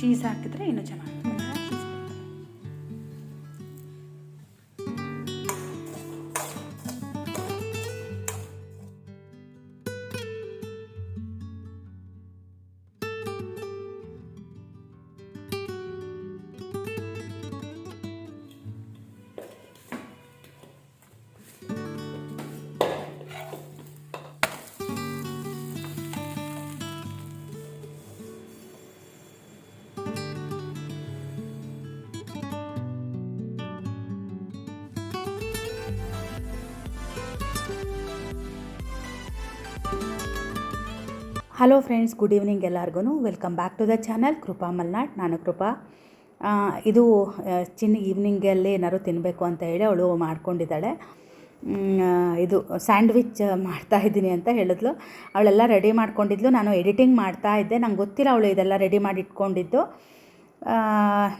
Cheese ಹಾಕಿದ್ರೆ ಇನ್ನೂ ಚೆನ್ನಾಗಿ ಹಲೋ ಫ್ರೆಂಡ್ಸ್ ಗುಡ್ ಈವ್ನಿಂಗ್ ಎಲ್ಲರಿಗೂ welcome back to the channel Krupa Malnad, ನಾನು ಕೃಪಾ. ಇದು ಚಿನ್ನ ಈವ್ನಿಂಗಲ್ಲಿ ಏನಾದ್ರು ತಿನ್ನಬೇಕು ಅಂತ ಹೇಳಿ ಅವಳು ಮಾಡ್ಕೊಂಡಿದ್ದಾಳೆ. ಇದು ಸ್ಯಾಂಡ್ವಿಚ್ ಮಾಡ್ತಾ ಇದ್ದೀನಿ ಅಂತ ಹೇಳಿದ್ಲು. ಅವಳೆಲ್ಲ ರೆಡಿ ಮಾಡ್ಕೊಂಡಿದ್ಲು. ನಾನು ಎಡಿಟಿಂಗ್ ಮಾಡ್ತಾ ಇದ್ದೆ. ನಂಗೆ ಗೊತ್ತಿಲ್ಲ ಅವಳು ಇದೆಲ್ಲ ರೆಡಿ ಮಾಡಿ ಇಟ್ಕೊಂಡಿದ್ದು.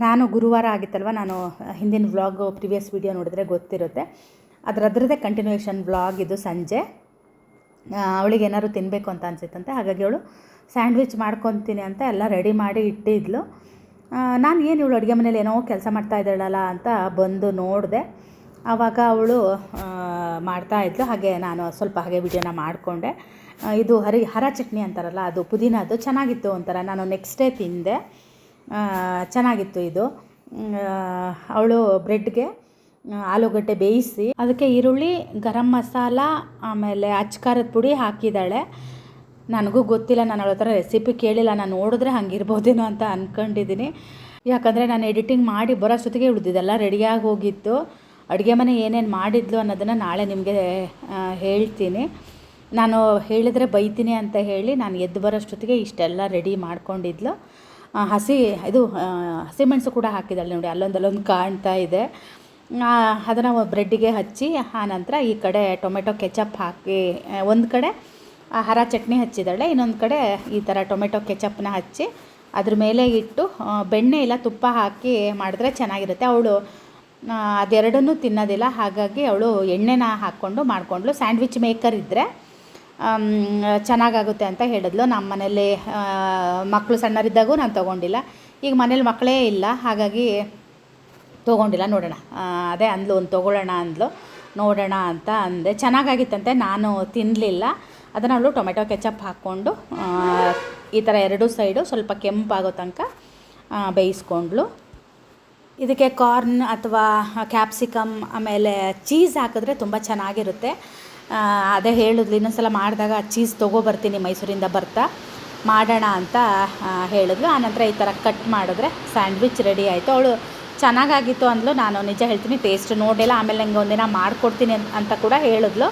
ನಾನು ಗುರುವಾರ ಆಗಿತ್ತಲ್ವ, ನಾನು ಹಿಂದಿನ ವ್ಲಾಗ್ ಪ್ರಿವಿಯಸ್ ವಿಡಿಯೋ ನೋಡಿದ್ರೆ ಗೊತ್ತಿರುತ್ತೆ. ಅದರ ಕಂಟಿನ್ಯೂಯೇಷನ್ ವ್ಲಾಗ್ ಇದು ಸಂಜೆ. ಅವಳಿಗೆ ಏನಾದ್ರು ತಿನ್ನಬೇಕು ಅಂತ ಅನಿಸಿತ್ತಂತೆ. ಹಾಗಾಗಿ ಅವಳು ಸ್ಯಾಂಡ್ವಿಚ್ ಮಾಡ್ಕೊತೀನಿ ಅಂತ ಎಲ್ಲ ರೆಡಿ ಮಾಡಿ ಇಟ್ಟಿದ್ಲು. ನಾನು ಏನು ಇವಳು ಅಡುಗೆ ಮನೇಲಿ ಏನೋ ಕೆಲಸ ಮಾಡ್ತಾ ಇದ್ದಾಳಲ್ಲ ಅಂತ ಬಂದು ನೋಡಿದೆ. ಆವಾಗ ಅವಳು ಮಾಡ್ತಾಯಿದ್ಲು ಹಾಗೆ ನಾನು ಸ್ವಲ್ಪ ಹಾಗೆ ವಿಡಿಯೋನ ಮಾಡಿಕೊಂಡೆ. ಇದು ಹರಿ, ಹರ ಚಟ್ನಿ ಅಂತಾರಲ್ಲ, ಅದು ಪುದೀನದು ಚೆನ್ನಾಗಿತ್ತು ಒಂಥರ. ನಾನು ನೆಕ್ಸ್ಟ್ ಡೇ ತಿಂದೆ. ಚೆನ್ನಾಗಿತ್ತು ಇದು. ಅವಳು ಬ್ರೆಡ್ಗೆ ಆಲೂಗಡ್ಡೆ ಬೇಯಿಸಿ ಅದಕ್ಕೆ ಈರುಳ್ಳಿ, ಗರಂ ಮಸಾಲ, ಆಮೇಲೆ ಅಚ್ಕಾರದ ಪುಡಿ ಹಾಕಿದ್ದಾಳೆ. ನನಗೂ ಗೊತ್ತಿಲ್ಲ ನಾನು ಅವಳ ಥರ ರೆಸಿಪಿ ಕೇಳಿಲ್ಲ, ನಾನು ನೋಡಿದ್ರೆ ಹಂಗಿರ್ಬೋದೇನೋ ಅಂತ ಅಂದ್ಕೊಂಡಿದ್ದೀನಿ ಯಾಕಂದರೆ ನಾನು ಎಡಿಟಿಂಗ್ ಮಾಡಿ ಬರೋ ಸುತ್ತಿಗೆ ಉಳಿದಿದ್ದೆಲ್ಲ ರೆಡಿಯಾಗಿ ಹೋಗಿತ್ತು. ಅಡುಗೆ ಮನೆ ಏನೇನು ಮಾಡಿದ್ಲು ಅನ್ನೋದನ್ನು ನಾಳೆ ನಿಮಗೆ ಹೇಳ್ತೀನಿ. ನಾನು ಹೇಳಿದರೆ ಬೈತೀನಿ ಅಂತ ಹೇಳಿ ನಾನು ಎದ್ದು ಬರೋಷ್ಟೊತ್ತಿಗೆ ಇಷ್ಟೆಲ್ಲ ರೆಡಿ ಮಾಡ್ಕೊಂಡಿದ್ಲು. ಹಸಿ, ಇದು ಹಸಿಮೆಣಸು ಕೂಡ ಹಾಕಿದ್ದಾಳೆ ನೋಡಿ, ಅಲ್ಲೊಂದಲ್ಲೊಂದು ಅಲ್ಲೊಂದು ಕಾಣ್ತಾ ಇದೆ. ಅದನ್ನು ಬ್ರೆಡ್ಡಿಗೆ ಹಚ್ಚಿ ಆನಂತರ ಈ ಕಡೆ ಟೊಮೆಟೊ ಕೆಚಪ್ ಹಾಕಿ ಒಂದು ಕಡೆ ಹರ ಚಟ್ನಿ ಹಚ್ಚಿದ್ದಾಳೆ, ಇನ್ನೊಂದು ಕಡೆ ಈ ಥರ ಟೊಮೆಟೊ ಕೆಚಪ್ನ ಹಚ್ಚಿ, ಅದ್ರ ಮೇಲೆ ಇಟ್ಟು ಬೆಣ್ಣೆ ಇಲ್ಲ ತುಪ್ಪ ಹಾಕಿ ಮಾಡಿದ್ರೆ ಚೆನ್ನಾಗಿರುತ್ತೆ. ಅವಳು ಅದೆರಡನ್ನೂ ತಿನ್ನೋದಿಲ್ಲ, ಹಾಗಾಗಿ ಅವಳು ಎಣ್ಣೆನ ಹಾಕ್ಕೊಂಡು ಮಾಡಿಕೊಂಡ್ಳು. ಸ್ಯಾಂಡ್ವಿಚ್ ಮೇಕರ್ ಇದ್ದರೆ ಚೆನ್ನಾಗಾಗುತ್ತೆ ಅಂತ ಹೇಳಿದ್ಲು. ನಮ್ಮ ಮನೇಲಿ ಮಕ್ಕಳು ಸಣ್ಣರಿದ್ದಾಗೂ ನಾನು ತೊಗೊಂಡಿಲ್ಲ. ಈಗ ಮನೇಲಿ ಮಕ್ಕಳೇ ಇಲ್ಲ, ಹಾಗಾಗಿ ತೊಗೊಂಡಿಲ್ಲ, ನೋಡೋಣ. ಅದೇ ಅಂದ್ಲು, ಒಂದು ತೊಗೊಳ್ಳೋಣ ಅಂದ್ಲು. ನೋಡೋಣ ಅಂತ ಅಂದೆ. ಚೆನ್ನಾಗಾಗಿತ್ತಂತೆ, ನಾನು ತಿನ್ನಲಿಲ್ಲ ಅದನ್ನು ಅವಳು ಟೊಮೆಟೊ ಕೆಚಪ್ ಹಾಕ್ಕೊಂಡು ಈ ಥರ ಎರಡೂ ಸೈಡು ಸ್ವಲ್ಪ ಕೆಂಪಾಗೋ ತನಕ ಬೇಯಿಸ್ಕೊಂಡ್ಳು ಇದಕ್ಕೆ ಕಾರ್ನ್ ಅಥವಾ ಕ್ಯಾಪ್ಸಿಕಮ್, ಆಮೇಲೆ ಚೀಸ್ ಹಾಕಿದ್ರೆ ತುಂಬ ಚೆನ್ನಾಗಿರುತ್ತೆ. ಅದೇ ಹೇಳಿದ್ಲು, ಇನ್ನೊಂದ್ಸಲ ಮಾಡಿದಾಗ ಚೀಸ್ ತೊಗೊಬರ್ತೀನಿ, ಮೈಸೂರಿಂದ ಬರ್ತಾ. ಮಾಡೋಣ ಅಂತ ಹೇಳಿದ್ಲು. ಆನಂತರ ಈ ಥರ ಕಟ್ ಮಾಡಿದ್ರೆ ಸ್ಯಾಂಡ್ವಿಚ್ ರೆಡಿ ಆಯಿತು. ಅವಳು ಚೆನ್ನಾಗಾಗಿತ್ತು ಅಂದ್ಲು. ನಾನು ನಿಜ ಹೇಳ್ತೀನಿ ಟೇಸ್ಟ್ ನೋಡಿಲ್ಲ, ಆಮೇಲೆ ನಂಗೆ ಒಂದಿನ ಮಾಡಿಕೊಡ್ತೀನಿ ಅಂತ ಕೂಡ ಹೇಳಿದ್ಲು.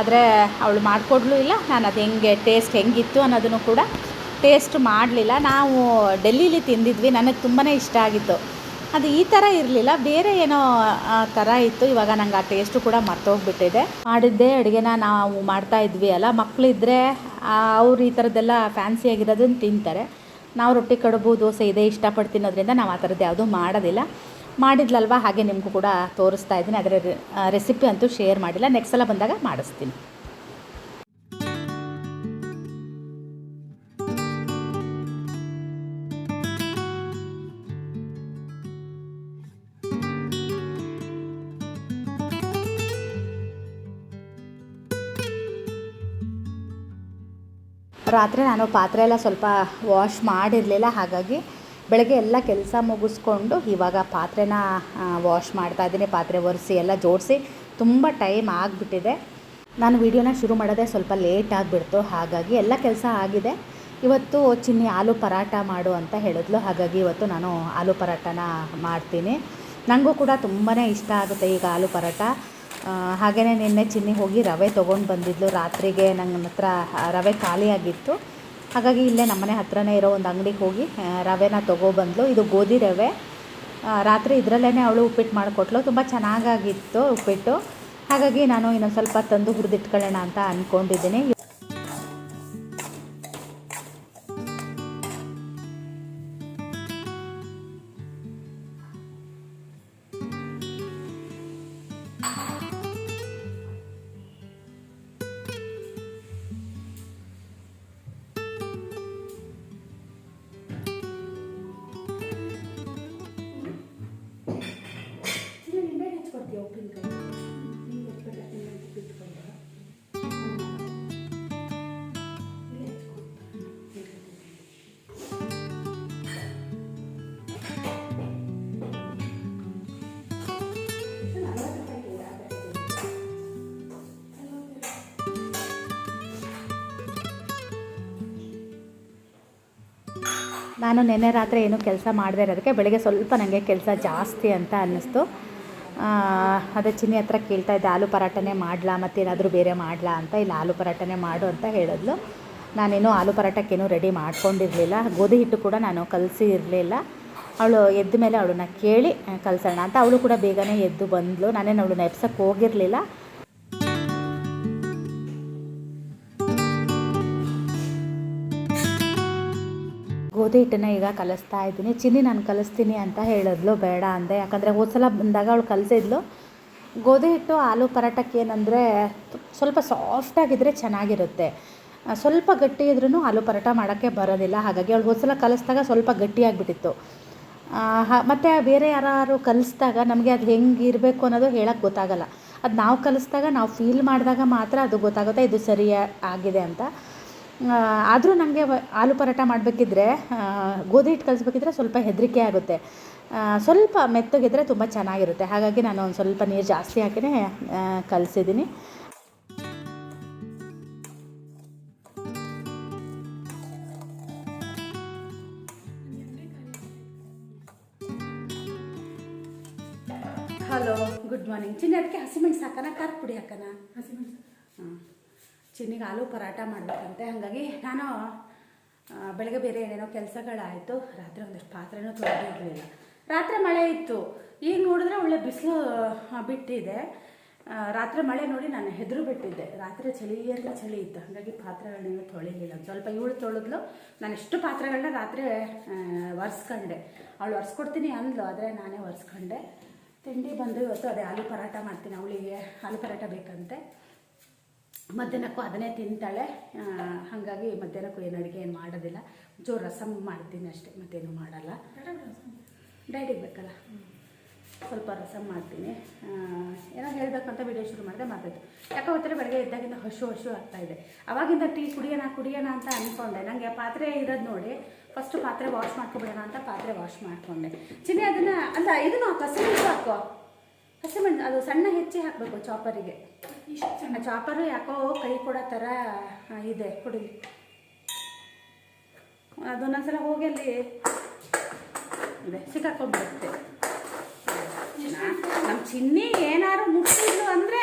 ಆದರೆ ಅವಳು ಮಾಡಿಕೊಡ್ಲೂ ಇಲ್ಲ. ನಾನು ಅದು ಹೆಂಗೆ ಟೇಸ್ಟ್ ಹೆಂಗಿತ್ತು ಅನ್ನೋದನ್ನು ಕೂಡ ಟೇಸ್ಟ್ ಮಾಡಲಿಲ್ಲ. ನಾವು ಡೆಲ್ಲಿಲಿ ತಿಂದಿದ್ವಿ, ನನಗೆ ತುಂಬಾ ಇಷ್ಟ ಆಗಿತ್ತು. ಅದು ಈ ಥರ ಇರಲಿಲ್ಲ, ಬೇರೆ ಏನೋ ಥರ ಇತ್ತು. ಇವಾಗ ನಂಗೆ ಆ ಟೇಸ್ಟು ಕೂಡ ಮರ್ತೋಗ್ಬಿಟ್ಟಿದೆ. ಮಾಡಿದ್ದೇ ಅಡುಗೆನ ನಾವು ಮಾಡ್ತಾ ಇದ್ವಿ ಅಲ್ಲ. ಮಕ್ಕಳಿದ್ರೆ ಅವ್ರು ಈ ಥರದ್ದೆಲ್ಲ ಫ್ಯಾನ್ಸಿ ಆಗಿರೋದನ್ನ ತಿಂತಾರೆ. ನಾವು ರೊಟ್ಟಿ ಕಡುಬು, ದೋಸೆ ಇದೇ, ಇಷ್ಟಪಟ್ಟು ತಿನ್ನೋದ್ರಿಂದ ನಾವು ಆ ಥರದ್ದು ಯಾವುದೂ ಮಾಡೋದಿಲ್ಲ. ಮಾಡಿದ್ಲಲ್ವ? ಹಾಗೆ ನಿಮಗೂ ಕೂಡ ತೋರಿಸ್ತಾ ಇದ್ದೀನಿ. ಅದರ ರೆಸಿಪಿ ಅಂತೂ ಶೇರ್ ಮಾಡಿಲ್ಲ. ನೆಕ್ಸ್ಟ್ ಸಲ ಬಂದಾಗ ಮಾಡಿಸ್ತೀನಿ. ರಾತ್ರಿ ನಾನು ಪಾತ್ರೆ ಎಲ್ಲ ಸ್ವಲ್ಪ ವಾಶ್ ಮಾಡಿರಲಿಲ್ಲ, ಹಾಗಾಗಿ ಬೆಳಗ್ಗೆ ಎಲ್ಲ ಕೆಲಸ ಮುಗಿಸ್ಕೊಂಡು ಇವಾಗ ಪಾತ್ರೆನ ವಾಶ್ ಮಾಡ್ತಾ ಇದ್ದೀನಿ, ಪಾತ್ರೆ ಒರೆಸಿ ಎಲ್ಲ ಜೋಡಿಸಿ ತುಂಬ ಟೈಮ್ ಆಗಿಬಿಟ್ಟಿದೆ. ನಾನು ವೀಡಿಯೋನ ಶುರು ಮಾಡೋದೇ ಸ್ವಲ್ಪ ಲೇಟ್ ಆಗಿಬಿಡ್ತು, ಹಾಗಾಗಿ ಎಲ್ಲ ಕೆಲಸ ಆಗಿದೆ. ಇವತ್ತು ಚಿನ್ನಿ ಆಲೂ ಪರಾಟ ಮಾಡು ಅಂತ ಹೇಳಿದ್ಲು, ಹಾಗಾಗಿ ಇವತ್ತು ನಾನು ಆಲೂ ಪರಾಟನ ಮಾಡ್ತೀನಿ. ನನಗೂ ಕೂಡ ತುಂಬಾ ಇಷ್ಟ ಆಗುತ್ತೆ ಈಗ ಆಲೂ ಪರಾಟ ಹಾಗೆಯೇ ನಿನ್ನೆ ಚಿನ್ನಿ ಹೋಗಿ ರವೆ ತೊಗೊಂಡು ಬಂದಿದ್ಲು. ರಾತ್ರಿಗೆ ನನ್ನ ಹತ್ರ ರವೆ ಖಾಲಿಯಾಗಿತ್ತು ಹಾಗಾಗಿ ಇಲ್ಲೇ ನಮ್ಮನೆ ಹತ್ರನೇ ಇರೋ ಒಂದು ಅಂಗಡಿಗೆ ಹೋಗಿ ರವೆನ ತೊಗೊಬಂದ್ಲು ಇದು ಗೋಧಿ ರವೆ. ರಾತ್ರಿ ಇದರಲ್ಲೇ ಅವಳು ಉಪ್ಪಿಟ್ಟು ಮಾಡಿಕೊಟ್ಲು. ತುಂಬ ಚೆನ್ನಾಗಾಗಿತ್ತು ಉಪ್ಪಿಟ್ಟು. ಹಾಗಾಗಿ ನಾನು ಇನ್ನೊಂದು ಸ್ವಲ್ಪ ತಂದು ಹುರಿದಿಟ್ಕೊಳ್ಳೋಣ ಅಂತ ಅಂದ್ಕೊಂಡಿದ್ದೀನಿ ನಾನು ನಿನ್ನೆ ರಾತ್ರಿ ಏನು ಕೆಲಸ ಮಾಡದೇ ಇರೋದಕ್ಕೆ, ಬೆಳಗ್ಗೆ ಸ್ವಲ್ಪ ನನಗೆ ಕೆಲಸ ಜಾಸ್ತಿ ಅಂತ ಅನ್ನಿಸ್ತು. ಅದೇ ಚಿನ್ನಿ ಹತ್ರ ಕೇಳ್ತಾ ಇದ್ದೆ, ಆಲೂ ಪರಾಟನೇ ಮಾಡಲಾ? ಮತ್ತೇನಾದರೂ ಬೇರೆ ಮಾಡಲಾ ಅಂತ? ಇಲ್ಲ, ಆಲೂ ಪರಾಟನೇ ಮಾಡು ಅಂತ ಹೇಳಿದ್ಲು. ನಾನೇನು ಆಲೂ ಪರಾಟಕ್ಕೇನು ರೆಡಿ ಮಾಡ್ಕೊಂಡಿರಲಿಲ್ಲ. ಗೋಧಿ ಹಿಟ್ಟು ಕೂಡ ನಾನು ಕಲಸಿ ಇರಲಿಲ್ಲ. ಅವಳು ಎದ್ದ ಮೇಲೆ ಅವಳನ್ನ ಕೇಳಿ ಕಲಿಸೋಣ. ಅಂತ ಅವಳು ಕೂಡ ಬೇಗನೆ ಎದ್ದು ಬಂದಳು ನಾನೇನು ಅವಳನ್ನ ಎಬ್ಸಕ್ಕೆ ಹೋಗಿರಲಿಲ್ಲ. ಗೋಧಿ ಹಿಟ್ಟನ್ನ ಈಗ ಕಲಿಸ್ತಾ ಇದ್ದೀನಿ. ಚಿನ್ನಿ ನಾನು ಕಲಿಸ್ತೀನಿ ಅಂತ ಹೇಳಿದ್ಲು, ಬೇಡ ಅಂದೆ. ಯಾಕಂದರೆ ಹೋದ ಸಲ ಬಂದಾಗ ಅವಳು ಕಲಿಸಿದ್ಲು. ಗೋಧಿ ಹಿಟ್ಟು, ಆಲೂ ಪರಾಟಕ್ಕೆ ಏನಂದರೆ ಸ್ವಲ್ಪ ಸಾಫ್ಟಾಗಿದ್ದರೆ ಚೆನ್ನಾಗಿರುತ್ತೆ. ಸ್ವಲ್ಪ ಗಟ್ಟಿ ಇದ್ರೂ ಆಲೂ ಪರೋಟ ಮಾಡೋಕ್ಕೆ ಬರೋದಿಲ್ಲ. ಹಾಗಾಗಿ ಅವಳು ಹೋದ ಸಲ ಕಲಿಸ್ದಾಗ ಸ್ವಲ್ಪ ಗಟ್ಟಿಯಾಗಿಬಿಟ್ಟಿತ್ತು ಮತ್ತು ಬೇರೆ ಯಾರು ಕಲಿಸ್ದಾಗ ನಮಗೆ ಅದು ಹೆಂಗೆ ಇರಬೇಕು ಅನ್ನೋದು ಹೇಳೋಕ್ಕೆ ಗೊತ್ತಾಗಲ್ಲ. ಅದು ನಾವು ಕಲಿಸ್ದಾಗ, ನಾವು ಫೀಲ್ ಮಾಡಿದಾಗ ಮಾತ್ರ ಅದು ಗೊತ್ತಾಗುತ್ತೆ, ಇದು ಸರಿ ಆಗಿದೆ ಅಂತ. ಆದರೂ ನನಗೆ ಆಲೂ ಪರೋಟ ಮಾಡಬೇಕಿದ್ರೆ ಗೋಧಿ ಹಿಟ್ಟು ಕಲಿಸ್ಬೇಕಿದ್ರೆ ಸ್ವಲ್ಪ ಹೆದರಿಕೆ ಆಗುತ್ತೆ. ಸ್ವಲ್ಪ ಮೆತ್ತಗಿದ್ರೆ ತುಂಬ ಚೆನ್ನಾಗಿರುತ್ತೆ. ಹಾಗಾಗಿ ನಾನು ಒಂದು ಸ್ವಲ್ಪ ನೀರು ಜಾಸ್ತಿ ಹಾಕಿನೇ ಕಲಿಸಿದ್ದೀನಿ ಹಲೋ ಗುಡ್ ಮಾರ್ನಿಂಗ್ ಚಿನ್ನ ಅದಕ್ಕೆ ಹಸಿಮೆಣ್ಸು ಹಾಕೋಣ ಖಾರ ಪುಡಿ ಹಾಕೋಣ ಹಾಂ. ಚಿನ್ನಿಗೆ ಆಲೂ ಪರಾಟ ಮಾಡಬೇಕಂತೆ. ಹಾಗಾಗಿ ನಾನು ಬೆಳಗ್ಗೆ ಬೇರೆ ಏನೇನೋ ಕೆಲಸಗಳಾಯಿತು. ರಾತ್ರಿ ಒಂದಷ್ಟು ಪಾತ್ರೆನೂ ತೊಳೆದಿರಲಿಲ್ಲ ರಾತ್ರಿ ಮಳೆ ಇತ್ತು. ಈಗ ನೋಡಿದ್ರೆ ಒಳ್ಳೆ ಬಿಸಿಲು ಬಿಟ್ಟಿದೆ. ರಾತ್ರಿ ಮಳೆ ನೋಡಿ ನಾನು ಹೆದರು ಬಿಟ್ಟಿದ್ದೆ. ರಾತ್ರಿ ಚಳಿ ಅಂದರೆ ಚಳಿ ಇತ್ತು. ಹಾಗಾಗಿ ಪಾತ್ರೆಗಳನ್ನೇನು ತೊಳಿಲಿಲ್ಲ. ಸ್ವಲ್ಪ ಇವಳು ತೊಳೆದ್ಲು. ನಾನು ಎಷ್ಟು ಪಾತ್ರೆಗಳನ್ನ ರಾತ್ರಿ ಒರೆಸ್ಕೊಂಡೆ. ಅವಳು ಒರೆಸ್ಕೊಡ್ತೀನಿ ಅಂದ್ಲು, ಆದರೆ ನಾನೇ ಒರೆಸ್ಕೊಂಡೆ. ತಿಂಡಿ ಬಂದು ಇವತ್ತು ಅದೇ ಆಲೂ ಪರಾಟ ಮಾಡ್ತೀನಿ. ಅವಳಿಗೆ ಆಲೂ ಪರಾಟ ಬೇಕಂತೆ. ಮಧ್ಯಾಹ್ನಕ್ಕೂ ಅದನ್ನೇ ತಿಂತಾಳೆ. ಹಾಗಾಗಿ ಮಧ್ಯಾಹ್ನಕ್ಕೂ ಏನು ಅಡುಗೆ ಏನು ಮಾಡೋದಿಲ್ಲ. ಜೋರು ರಸಮ್ ಮಾಡ್ತೀನಿ ಅಷ್ಟೇ ಮತ್ತೇನು ಮಾಡಲ್ಲ. ಡೈಟಿಗೆ ಬೇಕಲ್ಲ. ಸ್ವಲ್ಪ ರಸಮ್ ಮಾಡ್ತೀನಿ. ಏನೋ ಹೇಳಬೇಕು ಅಂತ ವಿಡಿಯೋ ಶುರು ಮಾಡಿದೆ ಮಾತಾಯ್ತು ಯಾಕೆ ಗೊತ್ತಿಲ್ಲ ಬೆಳಗ್ಗೆ ಇದ್ದಾಗಿಂದ ಹಶು ಹಶು ಆಗ್ತಾಯಿದೆ ಅವಾಗಿಂದ ಟೀ ಕುಡಿಯೋಣ ಕುಡಿಯೋಣ ಅಂತ ಅಂದ್ಕೊಂಡೆ ನನಗೆ ಪಾತ್ರೆ ಇರೋದು ನೋಡಿ ಫಸ್ಟು ಪಾತ್ರೆ ವಾಶ್ ಮಾಡ್ಕೊಬಿಡೋಣ ಅಂತ ಪಾತ್ರೆ ವಾಶ್ ಮಾಡಿಕೊಂಡೆ. ಚಿನ್ನಿ ಅದನ್ನು ಅಲ್ಲ ಇದನ್ನು ಹಸಿಮೆಣಸು ಹಾಕೋ ಹಸಿಮೆಣಸು ಅದು ಸಣ್ಣ ಹೆಚ್ಚಿ ಹಾಕಬೇಕು ಚಾಪರಿಗೆ ಚಾಪರು ಯಾಕೋ ಕೈ ಕೊಡೋ ಥರ ಇದೆ ಕುಡಿಲಿ ಅದೊಂದೊಂದ್ಸಲ ಹೋಗಿ ಅಲ್ಲಿ ಸಿಕ್ಕಾಕೊಂಡ್ಬಿಡುತ್ತೆ. ನಮ್ಮ ಚಿನ್ನಿ ಏನಾದ್ರು ಮುಟ್ಟಿದ್ಲು ಅಂದರೆ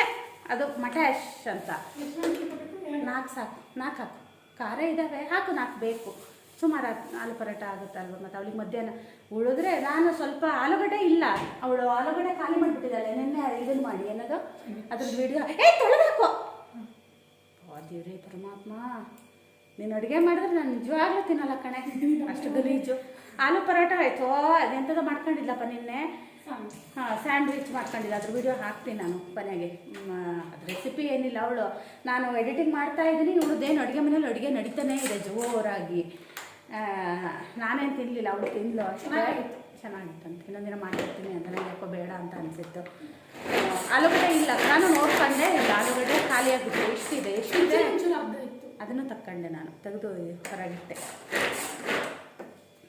ಅದು ಮಟ್ಯಾಶ್ ಅಂತ. ನಾಲ್ಕು ಸಾಕು ನಾಲ್ಕು ಹಾಕು. ಖಾರ ಇದ್ದಾವೆ ಹಾಕು ನಾಲ್ಕು ಬೇಕು. ಸುಮಾರು ಆಲೂ ಪರೋಟ ಆಗುತ್ತಲ್ವ ಮತ್ತು ಅವಳಿಗೆ ಮಧ್ಯಾಹ್ನ ಉಳಿದ್ರೆ ನಾನು ಸ್ವಲ್ಪ ಆಲೂಗಡ್ಡೆ ಇಲ್ಲ. ಅವಳು ಆಲೂಗಡ್ಡೆ ಖಾಲಿ ಮಾಡಿಬಿಟ್ಟಿದ್ದಾಳೆ. ನಿನ್ನೆ ಇದನ್ನು ಮಾಡಿ ಏನದು? ಅದ್ರದ್ದು ವಿಡಿಯೋ ಏ ತೊಳೆದಾಕೋ. ದೇವ್ರಿ ಪರಮಾತ್ಮ. ನೀನು ಅಡುಗೆ ಮಾಡಿದ್ರೆ ನಾನು ನಿಜವಾಗ್ಲೂ ತಿನ್ನಲ್ಲ ಕಣೆ. ಅಷ್ಟು ಗಲೀಜು ಆಲೂ ಪರೋಟ ಆಯ್ತು. ಅದೆಂಥದ್ದು ಮಾಡ್ಕೊಂಡಿಲ್ಲಪ್ಪ ನಿನ್ನೆ. ಹಾಂ ಸ್ಯಾಂಡ್ವಿಚ್ ಮಾಡ್ಕೊಂಡಿಲ್ಲ ಅದ್ರ ವಿಡಿಯೋ ಹಾಕ್ತೀನಿ ನಾನು ಮನೆಗೆ. ಅದು ರೆಸಿಪಿ ಏನಿಲ್ಲ ಅವಳು. ನಾನು ಎಡಿಟಿಂಗ್ ಮಾಡ್ತಾ ಇದ್ದೀನಿ. ಇವಳದ್ದೇನು ಅಡುಗೆ ಮನೇಲಿ ಅಡುಗೆ ನಡೀತಾನೇ ಇದೆ ಜೋರಾಗಿ. ನಾನೇನು ತಿನ್ನಲಿಲ್ಲ ಅವಳು ತಿಂದ್ಲು ಅಷ್ಟೇ ಚೆನ್ನಾಗಿತ್ತು. ಅಂತ. ಇನ್ನೊಂದಿನ ಮಾಡಿರ್ತೀನಿ ಅಂತ ನನಗೆ ಯಾಕೋ ಬೇಡ ಅಂತ ಅನಿಸಿತ್ತು. ಆಲೂಗಡ್ಡೆ ಇಲ್ಲ. ನಾನು ನೋಡ್ಕೊಂಡೆ ಇಲ್ಲ. ಆಲೂಗಡ್ಡೆ ಖಾಲಿಯಾಗಿತ್ತು ಎಷ್ಟಿದೆ? ಎಷ್ಟಿದೆ? ಅದನ್ನು ತಕ್ಕೊಂಡೆ ನಾನು. ತೆಗೆದು ಹೊರಗಿಟ್ಟೆ.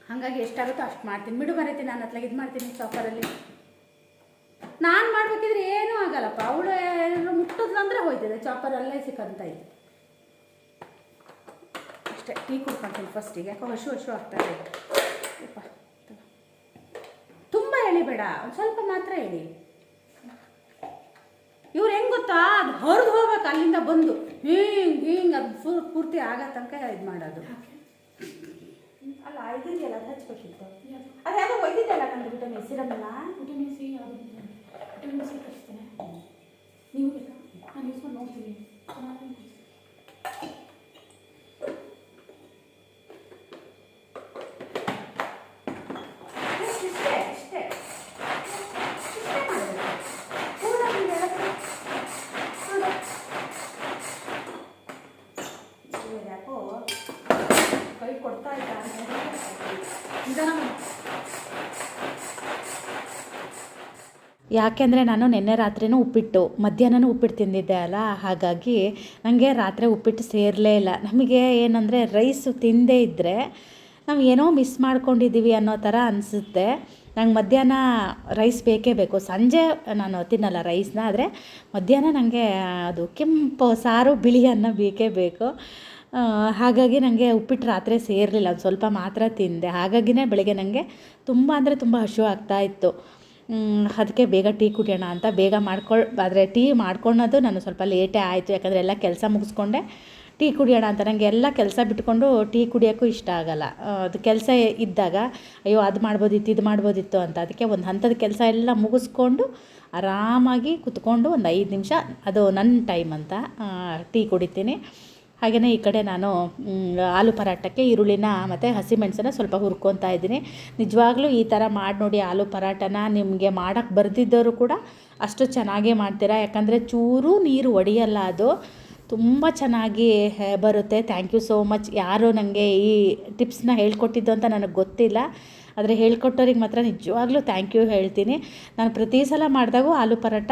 ಹಾಗಾಗಿ ಎಷ್ಟಾಗುತ್ತೋ ಅಷ್ಟು ಮಾಡ್ತೀನಿ. ಬಿಡು ಬರೈತಿ ನಾನು ಅತ್ಲಾಗ ಇದು ಮಾಡ್ತೀನಿ ಸಾಫರಲ್ಲಿ. ನಾನು ಮಾಡ್ಬೇಕಿದ್ರೆ ಏನೂ ಆಗಲ್ಲಪ್ಪ. ಅವಳು ಏನಾದ್ರು ಮುಟ್ಟಿದ್ಲು ಅಂದರೆ ಹೋಯ್ತಿದೆ. ಚಾಪರ್ ಅಲ್ಲೇ ಸಿಕ್ಕಂತ ಇದೆ ಅಷ್ಟೇ ಟೀ ಕುಡ್ಕೊಂತೀನಿ ಫಸ್ಟಿಗೆ ಯಾಕೋ ಹಶು ಹಶು ಆಗ್ತಾ ಇದೆ. ತುಂಬ ಎಳಿಬೇಡ ಒಂದು ಸ್ವಲ್ಪ ಮಾತ್ರ ಎಳಿ. ಇವ್ರು ಹೆಂಗ್ ಗೊತ್ತಾ? ಅದು ಹೊರದು ಹೋಗ್ಬೇಕು ಅಲ್ಲಿಂದ ಬಂದು. ಹಿಂಗ್ ಹಿಂಗ್ ಅದು ಫುಲ್ ಪೂರ್ತಿ ಆಗೋ ತನಕ ಇದು ಮಾಡೋದು. ಅಲ್ಲ ಇದೆಯಲ್ಲ ಅದು ಹಚ್ಬೇಕಿತ್ತು. ಅದು ಯಾವ್ದೋ ಒಯ್ದಿದ್ದಲ್ಲ ನಂದು ವಿಟಮಿನ್ ಸಿರಮ್ನ ವಿಟಮಿನ್ ಸಿ ಯಾವುದು ವಿಟಮಿನ್ ಸಿ? ಕಳಿಸ್ತೇನೆ ನೀವು ಬೇಕಾ? ನಾನು ಯೂಸ್ ಮಾಡಿ ನೋಡ್ತೀನಿ. ಯಾಕೆಂದರೆ ನಾನು ನಿನ್ನೆ ರಾತ್ರಿನೂ ಉಪ್ಪಿಟ್ಟು, ಮಧ್ಯಾಹ್ನನೂ ಉಪ್ಪಿಟ್ಟು ತಿಂದಿದ್ದೆ ಅಲ್ಲ? ಹಾಗಾಗಿ ನನಗೆ ರಾತ್ರಿ ಉಪ್ಪಿಟ್ಟು ಸೇರಲೇ ಇಲ್ಲ. ನಮಗೆ ಏನಂದರೆ ರೈಸು ತಿಂದೇ ಇದ್ದರೆ ನಾವು ಏನೋ ಮಿಸ್ ಮಾಡ್ಕೊಂಡಿದ್ದೀವಿ ಅನ್ನೋ ಥರ ಅನಿಸುತ್ತೆ. ನಂಗೆ ಮಧ್ಯಾಹ್ನ ರೈಸ್ ಬೇಕೇ ಬೇಕು. ಸಂಜೆ ನಾನು ತಿನ್ನಲ್ಲ ರೈಸ್ನ, ಆದರೆ ಮಧ್ಯಾಹ್ನ ನನಗೆ ಅದು ಕೆಂಪು ಸಾರು, ಬಿಳಿ ಅನ್ನ ಬೇಕೇ ಬೇಕು. ಹಾಗಾಗಿ ನನಗೆ ಉಪ್ಪಿಟ್ಟು ರಾತ್ರಿ ಸೇರಲಿಲ್ಲ. ಸ್ವಲ್ಪ ಮಾತ್ರ ತಿಂದೆ. ಹಾಗಾಗಿನೇ ಬೆಳಗ್ಗೆ ನನಗೆ ತುಂಬ ಅಂದರೆ ತುಂಬ ಹಸಿವು ಆಗ್ತಾ ಇತ್ತು. ಅದಕ್ಕೆ ಬೇಗ ಟೀ ಕುಡಿಯೋಣ ಅಂತ ಬೇಗ ಮಾಡ್ಕೊಳ್, ಆದರೆ ಟೀ ಮಾಡ್ಕೊಳೋದು ನಾನು ಸ್ವಲ್ಪ ಲೇಟೇ ಆಯಿತು. ಯಾಕಂದರೆ ಎಲ್ಲ ಕೆಲಸ ಮುಗಿಸ್ಕೊಂಡೆ. ಟೀ ಕುಡಿಯೋಣ ಅಂತ. ನನಗೆ ಎಲ್ಲ ಕೆಲಸ ಬಿಟ್ಕೊಂಡು ಟೀ ಕುಡಿಯೋಕ್ಕೂ ಇಷ್ಟ ಆಗಲ್ಲ. ಅದು ಕೆಲಸ ಇದ್ದಾಗ, ಅಯ್ಯೋ, ಅದು ಮಾಡ್ಬೋದಿತ್ತು, ಇದು ಮಾಡ್ಬೋದಿತ್ತು ಅಂತ. ಅದಕ್ಕೆ ಒಂದು ಹಂತದ ಕೆಲಸ ಎಲ್ಲ ಮುಗಿಸ್ಕೊಂಡು ಆರಾಮಾಗಿ ಕುತ್ಕೊಂಡು ಒಂದು ಐದು ನಿಮಿಷ, ಅದು ನನ್ನ ಟೈಮ್ ಅಂತ ಟೀ ಕುಡಿತೀನಿ. ಹಾಗೆಯೇ ಈ ಕಡೆ ನಾನು ಆಲೂ ಪರಾಟಕ್ಕೆ ಈರುಳ್ಳಿನ ಮತ್ತು ಹಸಿಮೆಣಸನ್ನ ಸ್ವಲ್ಪ ಹುರ್ಕೊತಾ ಇದ್ದೀನಿ. ನಿಜವಾಗ್ಲೂ ಈ ಥರ ಮಾಡಿ ನೋಡಿ ಆಲೂ ಪರಾಟನ ನಿಮಗೆ ಮಾಡೋಕ್ಕೆ ಬರ್ದಿದ್ದವರು ಕೂಡ ಅಷ್ಟು ಚೆನ್ನಾಗೇ ಮಾಡ್ತೀರಾ. ಯಾಕಂದರೆ ಚೂರು ನೀರು ಒಡೆಯಲ್ಲ ಅದು. ತುಂಬ ಚೆನ್ನಾಗಿ ಬರುತ್ತೆ. ಥ್ಯಾಂಕ್ ಯು ಸೋ ಮಚ್ ಯಾರು ನನಗೆ ಈ ಟಿಪ್ಸ್ನ ಹೇಳ್ಕೊಟ್ಟಿದ್ದು ಅಂತ ನನಗೆ ಗೊತ್ತಿಲ್ಲ. ಆದರೆ ಹೇಳ್ಕೊಟ್ಟವ್ರಿಗೆ ಮಾತ್ರ ನಿಜವಾಗ್ಲೂ ಥ್ಯಾಂಕ್ ಯು ಹೇಳ್ತೀನಿ. ನಾನು ಪ್ರತಿ ಸಲ ಮಾಡಿದಾಗೂ ಆಲೂ ಪರೋಟ